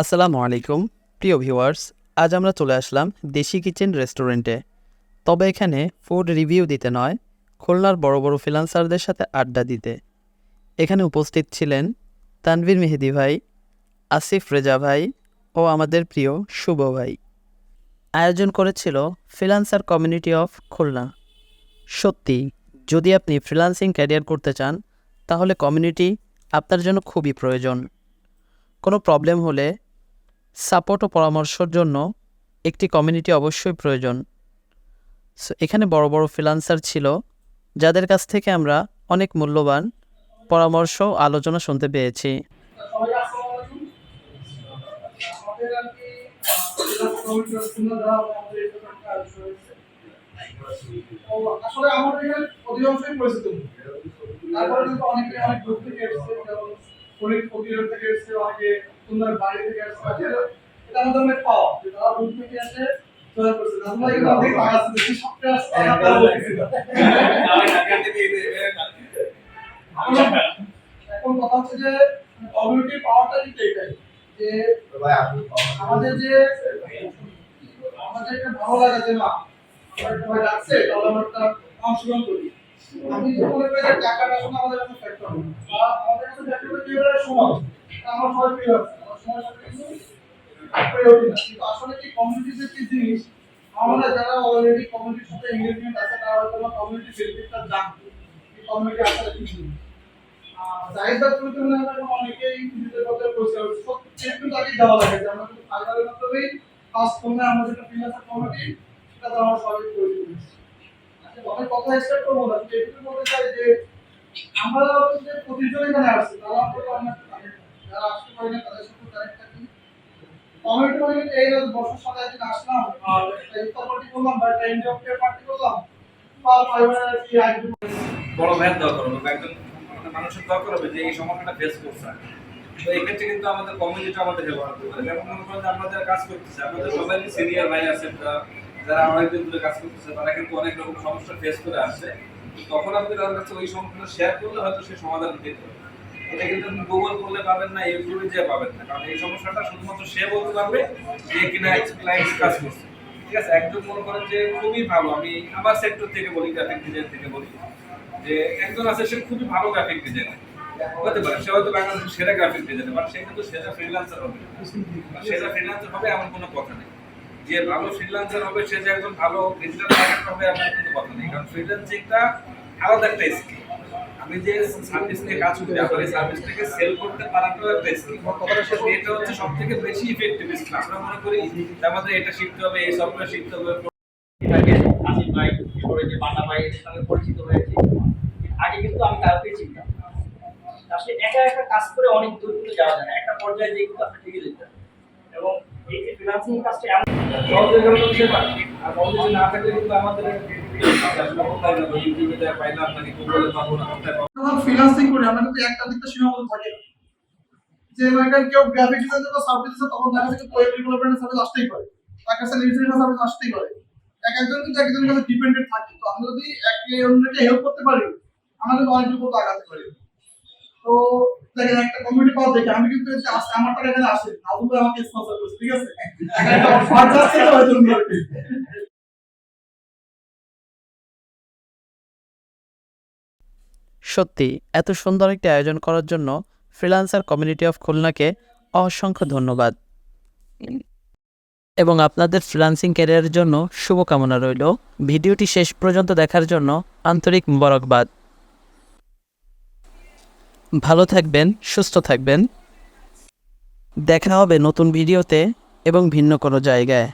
আসসালামু আলাইকুম, প্রিয় ভিউয়ার্স। আজ আমরা চলে আসলাম দেশি কিচেন রেস্টুরেন্টে। তবে এখানে ফুড রিভিউ দিতে নয়, খুলনার বড় বড় ফ্রিলান্সারদের সাথে আড্ডা দিতে। এখানে উপস্থিত ছিলেন তানভীর মেহেদি ভাই, আসিফ রেজা ভাই ও আমাদের প্রিয় শুভ ভাই। আয়োজন করেছিল ফ্রিলান্সার কমিউনিটি অফ খুলনা। সত্যি, যদি আপনি ফ্রিল্যান্সিং ক্যারিয়ার করতে চান, তাহলে কমিউনিটি আপনার জন্য খুবই প্রয়োজন। কোনো প্রবলেম হলে সাপোর্ট ও পরামর্শের জন্য একটি কমিউনিটি অবশ্যই প্রয়োজন। সো এখানে বড় বড় ফ্রিলান্সার ছিল, যাদের কাছ থেকে আমরা অনেক মূল্যবান পরামর্শ আলোচনা শুনতে পেয়েছি। আসলে আমাদের অধিকাংশই পরিচিত। তারপরে কিন্তু অনেকে অনেক দূর থেকে এসেছে ফরিদ ফকির থেকে এসেছে অনেকে সুন্দর বাড়ি থেকে আসলে এটা আমাদের অনেক পাওয়া যে তারা দূর থেকে এখানে অনেক কথা হচ্ছে যে পাওয়ারটা কিন্তু এটাই যে আমাদের যে আমাদের একটা ভালো লাগে যে না আমার ডাকছে তাহলে আমরা একটা অংশগ্রহণ করি। আমি মনে করি টাকাটা আমাদের ফ্যাক্টর না জিনিস? আমরা যারা অলরেডি কমিউনিটির সাথে এঙ্গেজমেন্ট আছে, তারা হয়তো কমিউনিটি বেনিফিটটা এই কমিউনিটি আসলে অনেকেই নিজেদের হচ্ছে তাকে দেওয়া লাগে যে আমরা কাজ করলে আমরা যেটা ফ্রিল্যান্সার সেটা তো আমরা সবাই করে দিচ্ছি আচ্ছা অনেক কথা করব না, কিন্তু এটুকু বলতে চাই যে মানে এই বছর মানে কিন্তু আমাদের কমিউনিটি আমাদের যারা কাজ করতেছি, আমাদের সবাই ভাই আছে যারা অনেকদিন ধরে কাজ করতেছে, তারা কিন্তু অনেক রকম সমস্যা ফেস করে আসছে। তখন আপনি তাদের কাছে ওই সমস্যাটা শেয়ার করলে হয়তো সে সমাধান দিতে পারবে এটা কিন্তু আপনি গুগল করলে পাবেন না ইউটিউবে যে পাবেন না। কারণ এই সমস্যাটা শুধুমাত্র সে বলতে পারবে যে কিনা ক্লায়েন্ট কাজ করছে। ঠিক আছে? একজন মনে করেন যে খুবই ভালো, আমি আমার সেক্টর থেকে বলি গ্রাফিক ডিজাইন থেকে বলি, যে একজন আছে, সে খুবই ভালো গ্রাফিক ডিজাইনার হতে পারে, সে হয়তো বাংলাদেশের সেরা গ্রাফিক ডিজাইনার বাট সে কিন্তু সেরা ফ্রিল্যান্সার হবে সেরা ফ্রিল্যান্সার হবে, এমন কোনো কথা নেই। যে ভালো ফ্রিল্যান্সার হবে, সে যে একজন ভালো ডিজিটাল হবে এমন কোনো কথা নেই। কারণ ফ্রিল্যান্সিংটা আলাদা একটা স্কিল আমি যে সার্ভিস নিয়ে কাজ করি, আমার এই সার্ভিসটাকে সেল করতে পারাটাও একটা স্কিল এটা হচ্ছে সব থেকে বেশি ইফেক্টিভ স্কিল আমরা মনে করি আমাদের এটা শিখতে হবে, এই সফটওয়্যার শিখতে হবে আসিফ ভাই এরপরে যে বাটা ভাই এদের সঙ্গে পরিচিত হয়েছি। আগে কিন্তু আমি কাউকে চিনতাম। আসলে একা একা কাজ করে অনেক দূর কিন্তু যাওয়া যায় না। একটা পর্যায়ে যে কিন্তু আপনি টিকে যেতে আমাদের আসতেই পারে। আসতেই পারে। এক একজন কিন্তু কাছে ডিপেন্ডেন্ট থাকি। তো আমরা যদি হেল্প করতে পারি কিন্তু অনেক পর্যন্ত আগাতে পারি তো একটা পাওয়া দেখে। আমি কিন্তু আসছে আমার টাকা এখানে আসে। আমাকে স্পন্সর করছে, ঠিক আছে? সত্যি, এত সুন্দর একটি আয়োজন করার জন্য ফ্রিল্যান্সার কমিউনিটি অফ খুলনাকে অসংখ্য ধন্যবাদ। এবং আপনাদের ফ্রিল্যান্সিং ক্যারিয়ারের জন্য শুভকামনা রইল। ভিডিওটি শেষ পর্যন্ত দেখার জন্য আন্তরিক মোবারকবাদ। ভালো থাকবেন সুস্থ থাকবেন। দেখা হবে নতুন ভিডিওতে এবং ভিন্ন কোনো জায়গায়।